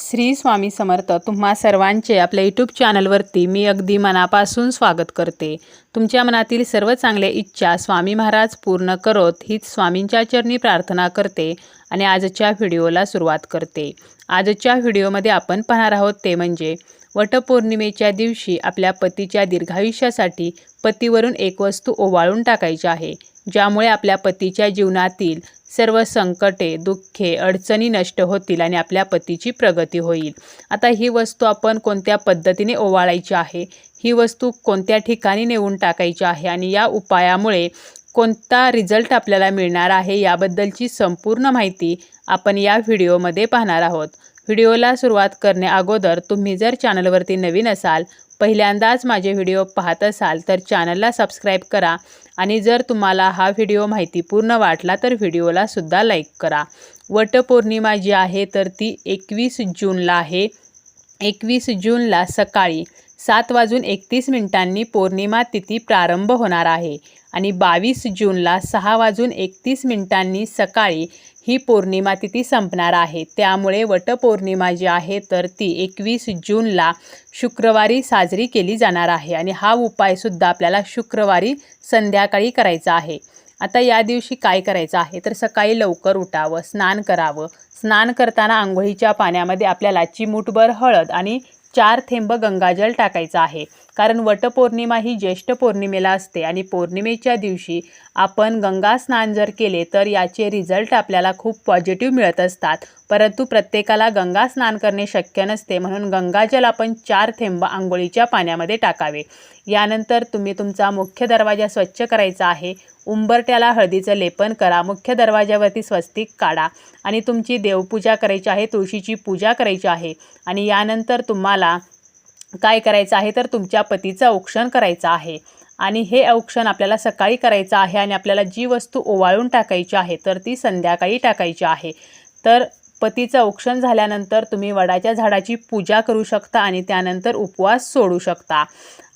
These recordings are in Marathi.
श्री स्वामी समर्थ तुम्हा सर्वांचे आपल्या यूट्यूब चॅनलवरती मी अगदी मनापासून स्वागत करते. तुमच्या मनातील सर्व चांगल्या इच्छा स्वामी महाराज पूर्ण करोत हीच स्वामींच्या चरणी प्रार्थना करते आणि आजच्या व्हिडिओला सुरुवात करते. आजच्या व्हिडिओमध्ये आपण पाहणार आहोत ते म्हणजे वटपौर्णिमेच्या दिवशी आपल्या पतीच्या दीर्घायुष्यासाठी पतीवरून एक वस्तू ओवाळून टाकायची आहे ज्यामुळे आपल्या पतीच्या जीवनातील सर्व संकटे दुःखे अडचणी नष्ट होतील आणि आपल्या पतीची प्रगती होईल. आता ही वस्तू आपण कोणत्या पद्धतीने ओवाळायची आहे? ही वस्तू कोणत्या ठिकाणी नेऊन टाकायची आहे? आणि या उपायामुळे कोणता रिझल्ट आपल्याला मिळणार आहे याबद्दलची संपूर्ण माहिती आपण या व्हिडिओमध्ये पाहणार आहोत. व्हिडिओला सुरुवात करण्या अगोदर तुम्ही जर चॅनलवरती नवीन असाल पहिल्यांदाच माझे व्हिडिओ पाहत असाल तर चॅनलला सबस्क्राईब करा आणि जर तुम्हाला हा व्हिडिओ माहितीपूर्ण वाटला तर व्हिडिओला सुद्धा लाईक करा. वटपौर्णिमा जी आहे तर ती एकवीस जूनला आहे. एकवीस जूनला सकाळी सात वाजून एकतीस मिनिटांनी पौर्णिमा तिथी प्रारंभ होणार आहे. आणि बावीस जूनला सहा वाजून एकतीस मिनिटांनी सकाळी ही पौर्णिमा तिथी संपणार आहे. त्यामुळे वटपौर्णिमा जी आहे तर ती एकवीस जूनला शुक्रवारी साजरी केली जाणार आहे. आणि हा उपायसुद्धा आपल्याला शुक्रवारी संध्याकाळी करायचा आहे. आता या दिवशी काय करायचं आहे? तर सकाळी लवकर उठावं स्नान करावं. स्नान करताना आंघोळीच्या पाण्यामध्ये आपल्याला चिमूटभर हळद आणि चार थेंब गंगाजल टाकायचं आहे. कारण वटपौर्णिमा ही ज्येष्ठ पौर्णिमेला असते आणि पौर्णिमेच्या दिवशी आपण गंगा स्नान जर केले तर याचे रिझल्ट आपल्याला खूप पॉझिटिव्ह मिळत असतात. परंतु प्रत्येकाला गंगा स्नान करणे शक्य नसते म्हणून गंगाजल आपण चार थेंब आंघोळीच्या पाण्यामध्ये टाकावे. यानंतर तुम्ही तुमचा मुख्य दरवाजा स्वच्छ करायचा आहे. उंबरट्याला हळदीचं लेपन करा. मुख्य दरवाजावरती स्वस्तिक काढा. आणि तुमची देवपूजा करायची आहे तुळशीची पूजा करायची आहे. आणि यानंतर तुम्हाला काय करायचं आहे तर तुमच्या पतीचं औक्षण करायचं आहे. आणि हे औक्षण आपल्याला सकाळी करायचं आहे आणि आपल्याला जी वस्तू ओवाळून टाकायची आहे तर ती संध्याकाळी टाकायची आहे. तर पतीचं औक्षण झाल्यानंतर तुम्ही वडाच्या झाडाची पूजा करू शकता आणि त्यानंतर उपवास सोडू शकता.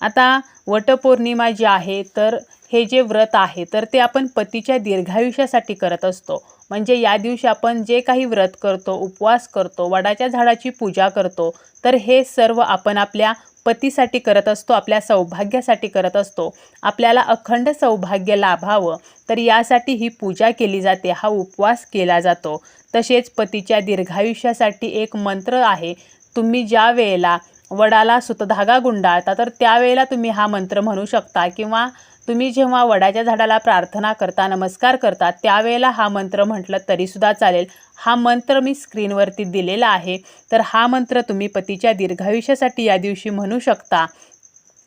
आता वटपौर्णिमा जी आहे तर हे जे व्रत आहे तर ते आपण पतीच्या दीर्घायुष्यासाठी करत असतो. म्हणजे या दिवशी आपण जे काही व्रत करतो उपवास करतो वडाच्या झाडाची पूजा करतो तर हे सर्व आपण आपल्या पतीसाठी करत असतो आपल्या सौभाग्यासाठी करत असतो आपल्याला अखंड सौभाग्य लाभावं तर यासाठी ही पूजा केली जाते हा उपवास केला जातो. तसेच पतीच्या दीर्घायुष्यासाठी एक मंत्र आहे तुम्ही ज्या वेळेला वडाला सुतधागा गुंडाळता तर त्यावेळेला तुम्ही हा मंत्र म्हणू शकता किंवा तुम्ही जेव्हा वडाच्या झाडाला प्रार्थना करता नमस्कार करता त्यावेळेला हा मंत्र म्हटलं तरीसुद्धा चालेल. हा मंत्र मी स्क्रीनवरती दिलेला आहे. तर हा मंत्र तुम्ही पतीच्या दीर्घायुष्यासाठी या दिवशी म्हणू शकता.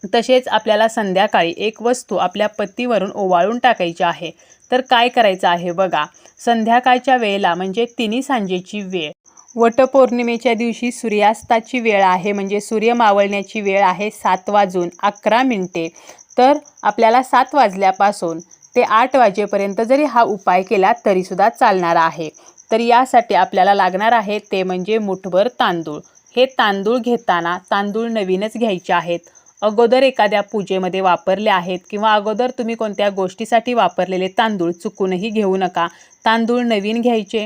तसेच आपल्याला संध्याकाळी एक वस्तू आपल्या पतीवरून ओवाळून टाकायची आहे. तर काय करायचं आहे बघा. संध्याकाळच्या वेळेला म्हणजे तिन्ही सांजेची वेळ. वटपौर्णिमेच्या दिवशी सूर्यास्ताची वेळ आहे म्हणजे सूर्य मावळण्याची वेळ आहे सात वाजून अकरा मिनिटे. तर आपल्याला सात वाजल्यापासून ते आठ वाजेपर्यंत जरी हा उपाय केला तरीसुद्धा चालणार आहे. तर यासाठी आपल्याला लागणार आहे ते म्हणजे मुठभर तांदूळ. हे तांदूळ घेताना तांदूळ नवीनच घ्यायचे आहेत. अगोदर एखाद्या पूजेमध्ये वापरले आहेत किंवा अगोदर तुम्ही कोणत्या गोष्टीसाठी वापरलेले तांदूळ चुकूनही घेऊ नका. तांदूळ नवीन घ्यायचे.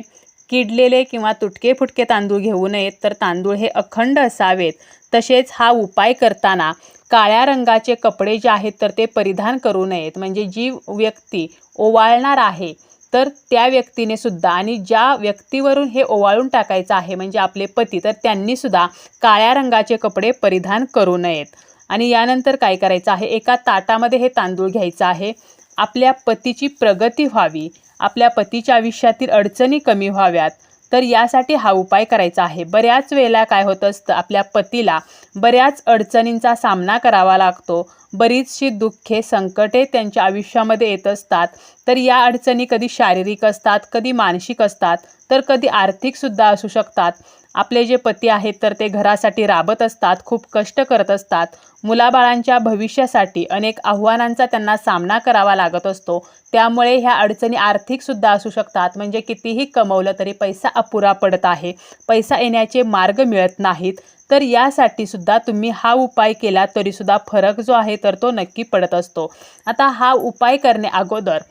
किडलेले किंवा तुटके फुटके तांदूळ घेऊ नयेत. तर तांदूळ हे अखंड असावेत. तसेच हा उपाय करताना काळ्या रंगाचे कपडे जे आहेत तर ते परिधान करू नयेत. म्हणजे जी व्यक्ती ओवाळणार आहे तर त्या व्यक्तीने सुद्धा आणि ज्या व्यक्तीवरून हे ओवाळून टाकायचं आहे म्हणजे आपले पती तर त्यांनीसुद्धा काळ्या रंगाचे कपडे परिधान करू नयेत. आणि यानंतर काय करायचं आहे? एका ताटामध्ये हे तांदूळ घ्यायचं आहे. आपल्या पतीची प्रगती व्हावी. आपल्या पतीच्या आयुष्यातील अडचणी कमी व्हाव्यात. तर यासाठी हा उपाय करायचा आहे. बऱ्याच वेळेला काय होत असतं आपल्या पतीला बऱ्याच अडचणींचा सामना करावा लागतो. बरीचशी दुःखे संकटे त्यांच्या आयुष्यामध्ये येत असतात. तर या अडचणी कधी शारीरिक असतात कधी मानसिक असतात तर कधी आर्थिकसुद्धा असू शकतात. आपले जे पती आहेत तर ते घरासाठी राबत असतात खूप कष्ट करत असतात. मुलाबाळांच्या भविष्यासाठी अनेक आव्हानांचा त्यांना सामना करावा लागत असतो. त्यामुळे ह्या अडचणी आर्थिकसुद्धा असू शकतात. म्हणजे कितीही कमवलं तरी पैसा अपुरा पडत आहे. पैसा येण्याचे मार्ग मिळत नाहीत. तर यासाठी सुद्धा तुम्ही हा उपाय केला तरीसुद्धा फरक जो आहे तर तो नक्की पडत असतो. आता हा उपाय करणे अगोदर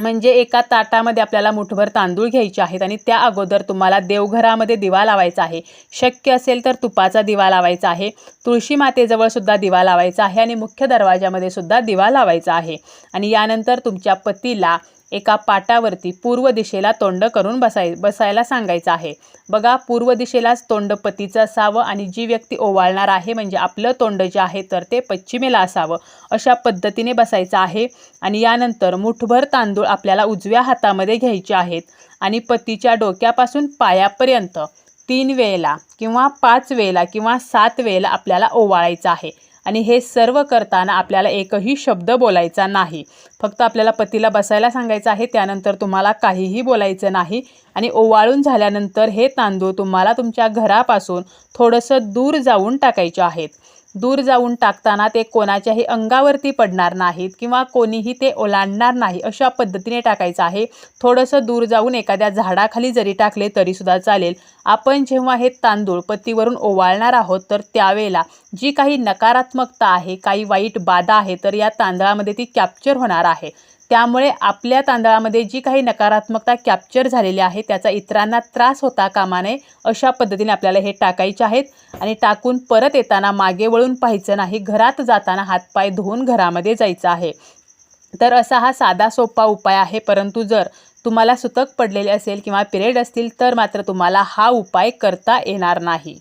म्हणजे एका ताटामध्ये आपल्याला मुठभर तांदूळ घ्यायचे आहेत आणि त्या अगोदर तुम्हाला देवघरामध्ये दिवा लावायचा आहे. शक्य असेल तर तुपाचा दिवा लावायचा आहे तुळशी मातेजवळ सुद्धा दिवा लावायचा आहे आणि मुख्य दरवाजामध्ये सुद्धा दिवा लावायचा आहे. आणि यानंतर तुमच्या पतीला एका पाटावरती पूर्व दिशेला तोंड करून बसाय बसायला सांगायचं आहे. बघा पूर्व दिशेलाच तोंड पतीचं असावं आणि जी व्यक्ती ओवाळणार आहे म्हणजे आपलं तोंड जे आहे तर ते पश्चिमेला असावं अशा पद्धतीने बसायचं आहे. आणि यानंतर मुठभर तांदूळ आपल्याला उजव्या हातामध्ये घ्यायचे आहेत आणि पतीच्या डोक्यापासून पायापर्यंत तीन वेळेला किंवा पाच वेळेला किंवा सात वेळेला आपल्याला ओवाळायचं आहे. आणि हे सर्व करताना आपल्याला एकही शब्द बोलायचा नाही. फक्त आपल्याला पतीला बसायला सांगायचं आहे त्यानंतर तुम्हाला काहीही बोलायचं नाही आणि ओवाळून झाल्यानंतर हे तांदूळ तुम्हाला तुमच्या घरापासून थोडंसं दूर जाऊन टाकायचे आहेत. दूर जाऊन टाकताना ते कोणाच्याही अंगावरती पडणार नाहीत किंवा कोणीही ते ओलांडणार नाही अशा पद्धतीने टाकायचं आहे. थोडंसं दूर जाऊन एखाद्या झाडाखाली जरी टाकले तरीसुद्धा चालेल. आपण जेव्हा हे तांदूळ पत्तीवरून ओवाळणार आहोत तर त्यावेळेला जी काही नकारात्मकता आहे काही वाईट बाधा आहे तर या तांदळामध्ये ती कॅप्चर होणार आहे. त्यामुळे आपल्या तांदळामध्ये जी काही नकारात्मकता कॅप्चर झालेली आहे त्याचा इतरांना त्रास होता कामा नये अशा पद्धतीने आपल्याला हे टाकायचे आहेत. आणि टाकून परत येताना मागे वळून पाहायचं नाही घरात जाताना हातपाय धुवून घरामध्ये जायचं आहे. तर असा हा साधा सोपा उपाय आहे परंतु जर तुम्हाला सुतक पडलेले असेल किंवा पिरियड असतील तर मात्र तुम्हाला हा उपाय करता येणार नाही.